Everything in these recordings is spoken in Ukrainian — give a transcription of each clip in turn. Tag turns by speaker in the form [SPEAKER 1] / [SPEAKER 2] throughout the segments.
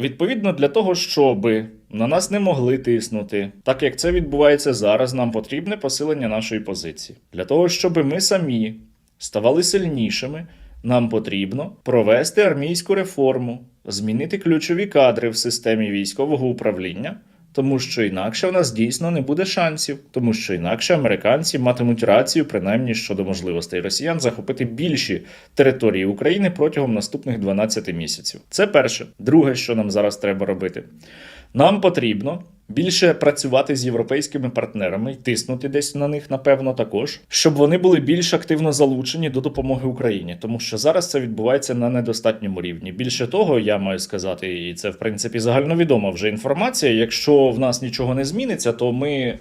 [SPEAKER 1] Відповідно, для того, щоб на нас не могли тиснути, так як це відбувається зараз, нам потрібне посилення нашої позиції. Для того, щоб ми самі ставали сильнішими, нам потрібно провести армійську реформу, змінити ключові кадри в системі військового управління. Тому що інакше в нас дійсно не буде шансів, тому що інакше американці матимуть рацію, принаймні щодо можливостей росіян захопити більші території України протягом наступних 12 місяців. Це перше. Друге, що нам зараз треба робити. Нам потрібно більше працювати з європейськими партнерами і тиснути десь на них, напевно, також, щоб вони були більш активно залучені до допомоги Україні, тому що зараз це відбувається на недостатньому рівні. Більше того, я маю сказати, і це в принципі загальновідома вже інформація. Якщо в нас нічого не зміниться, то ми е,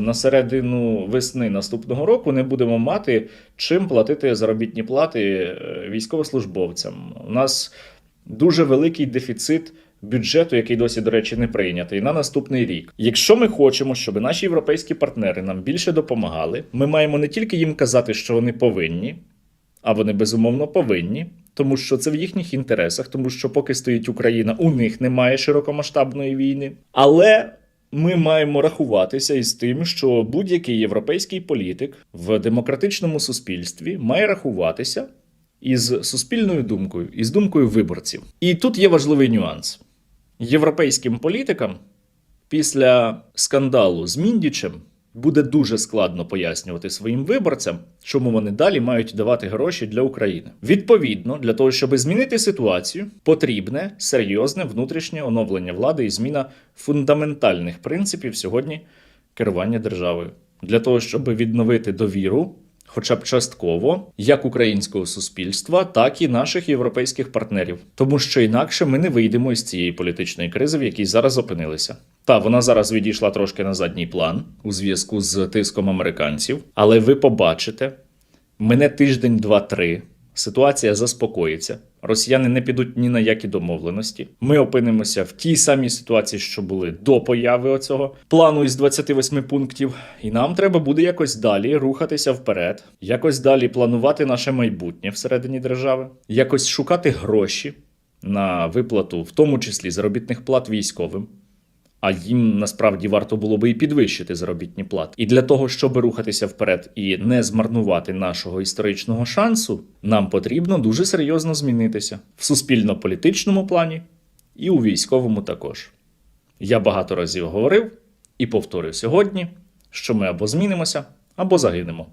[SPEAKER 1] на середину весни наступного року не будемо мати чим платити заробітні плати е, військовослужбовцям. У нас дуже великий дефіцит бюджету, який досі, до речі, не прийнятий на наступний рік. Якщо ми хочемо, щоб наші європейські партнери нам більше допомагали, ми маємо не тільки їм казати, що вони повинні, а вони безумовно повинні. Тому що це в їхніх інтересах, тому що поки стоїть Україна, у них немає широкомасштабної війни. Але ми маємо рахуватися із тим, що будь-який європейський політик в демократичному суспільстві має рахуватися із суспільною думкою, із думкою виборців. І тут є важливий нюанс: європейським політикам після скандалу з Міндічем буде дуже складно пояснювати своїм виборцям, чому вони далі мають давати гроші для України. Відповідно, для того, щоб змінити ситуацію, потрібне серйозне внутрішнє оновлення влади і зміна фундаментальних принципів сьогодні керування державою для того, щоб відновити довіру. Хоча б частково, як українського суспільства, так і наших європейських партнерів, тому що інакше ми не вийдемо із цієї політичної кризи, в якій зараз опинилися. Та вона зараз відійшла трошки на задній план у зв'язку з тиском американців, але ви побачите, мене тиждень, два-три. Ситуація заспокоїться. Росіяни не підуть ні на які домовленості. Ми опинимося в тій самій ситуації, що були до появи оцього плану із 28 пунктів. І нам треба буде якось далі рухатися вперед, якось далі планувати наше майбутнє всередині держави, якось шукати гроші на виплату, в тому числі заробітних плат військовим. А їм насправді варто було би і підвищити заробітні плати. І для того, щоб рухатися вперед і не змарнувати нашого історичного шансу, нам потрібно дуже серйозно змінитися в суспільно-політичному плані і у військовому також. Я багато разів говорив і повторюю сьогодні, що ми або змінимося, або загинемо.